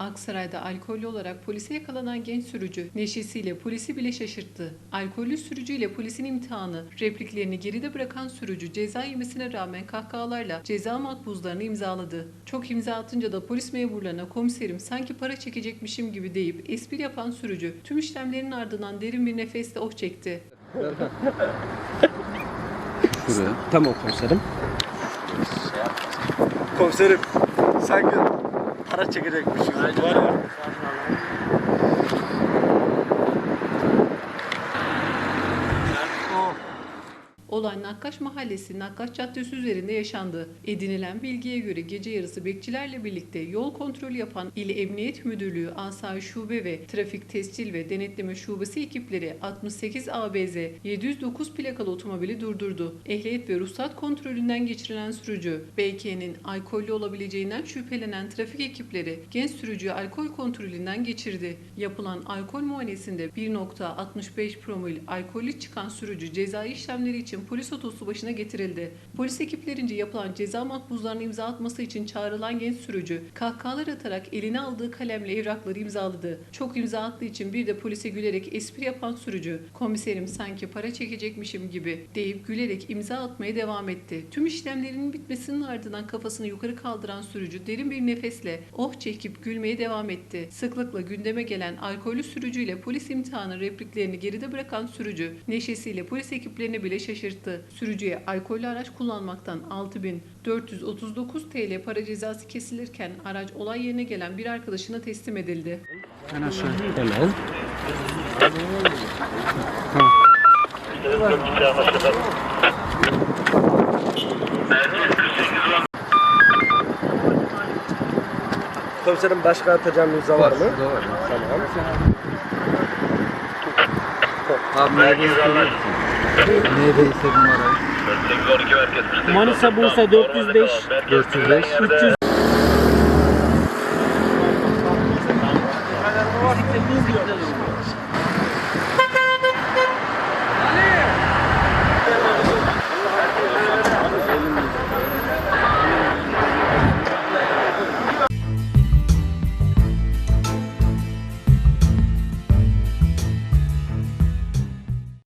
Aksaray'da alkollü olarak polise yakalanan genç sürücü neşesiyle polisi bile şaşırttı. Alkollü sürücüyle polisin imtihanı, repliklerini geride bırakan sürücü ceza yemesine rağmen kahkahalarla ceza makbuzlarını imzaladı. Çok imza atınca da polis memurlarına komiserim sanki para çekecekmişim gibi deyip espri yapan sürücü tüm işlemlerin ardından derin bir nefesle oh çekti. Şuraya. Tamam komiserim. Komiserim sanki para çekecekmişiz. Var ya. Olay Nakkaş Mahallesi Nakkaş Caddesi üzerinde yaşandı. Edinilen bilgiye göre gece yarısı bekçilerle birlikte yol kontrolü yapan İl Emniyet Müdürlüğü Asayiş Şube ve Trafik Tescil ve Denetleme Şubesi ekipleri 68 ABZ 709 plakalı otomobili durdurdu. Ehliyet ve ruhsat kontrolünden geçirilen sürücü BK'nin alkollü olabileceğinden şüphelenen trafik ekipleri genç sürücüyü alkol kontrolünden geçirdi. Yapılan alkol muayenesinde 1.65 promil alkollü çıkan sürücü cezai işlemleri için polis otosu başına getirildi. Polis ekiplerince yapılan ceza makbuzlarına imza atması için çağrılan genç sürücü kahkahalar atarak eline aldığı kalemle evrakları imzaladı. Çok imza attığı için bir de polise gülerek espri yapan sürücü komiserim sanki para çekecekmişim gibi deyip gülerek imza atmaya devam etti. Tüm işlemlerinin bitmesinin ardından kafasını yukarı kaldıran sürücü derin bir nefesle oh çekip gülmeye devam etti. Sıklıkla gündeme gelen alkollü sürücüyle polis imtihanı repliklerini geride bırakan sürücü neşesiyle polis ekiplerini bile şaşırttı. Sürücüye alkollü araç kullanmaktan 6439 TL para cezası kesilirken araç olay yerine gelen bir arkadaşına teslim edildi. En aşağı. Hemen. Komiserim başka atacağım imza var mı? Tamam. Abi neyde istedin? Neyde istedin numarayı? Manisa Bursa 405 405. 300 Fizikte hız diyor.